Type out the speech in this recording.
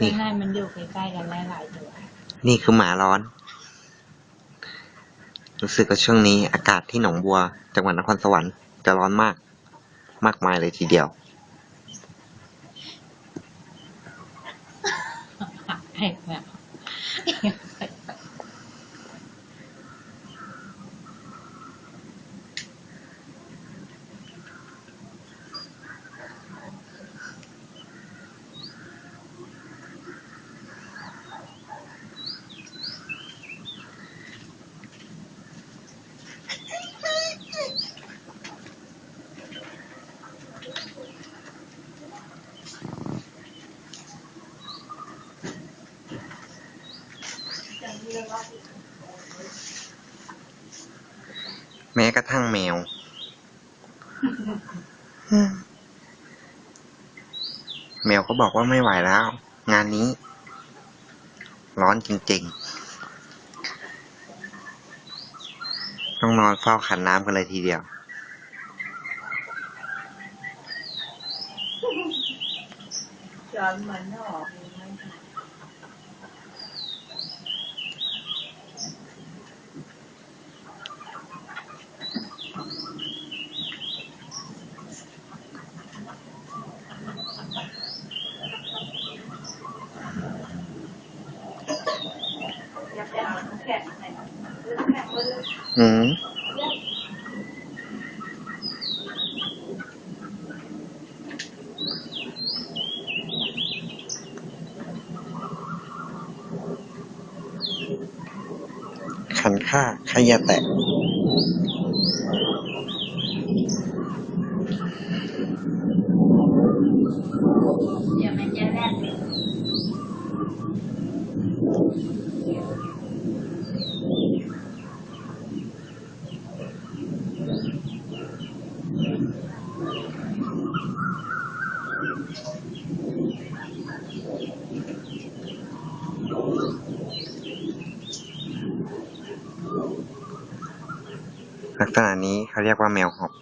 นี่ข้างในมันอยู่ใกล้ๆกันหลายๆตัวนี่คือหมาร้อน รู้สึกว่าช่วงนี้อากาศที่หนองบัว จังหวัดนครสวรรค์จะร้อนมาก มากมายเลยทีเดียวไอ้แบบ แม้กระทั่งแมว แมวก็บอกว่าไม่ไหวแล้ว งานนี้ ร้อนจริงๆ ต้องนอนเฝ้าขันน้ำกันเลยทีเดียว จอนเหมือนออก อืมขันค่าขยะแตะ เดี๋ยวมันจะแรก ลักษณะนี้เขาเรียกว่าแมวหอบ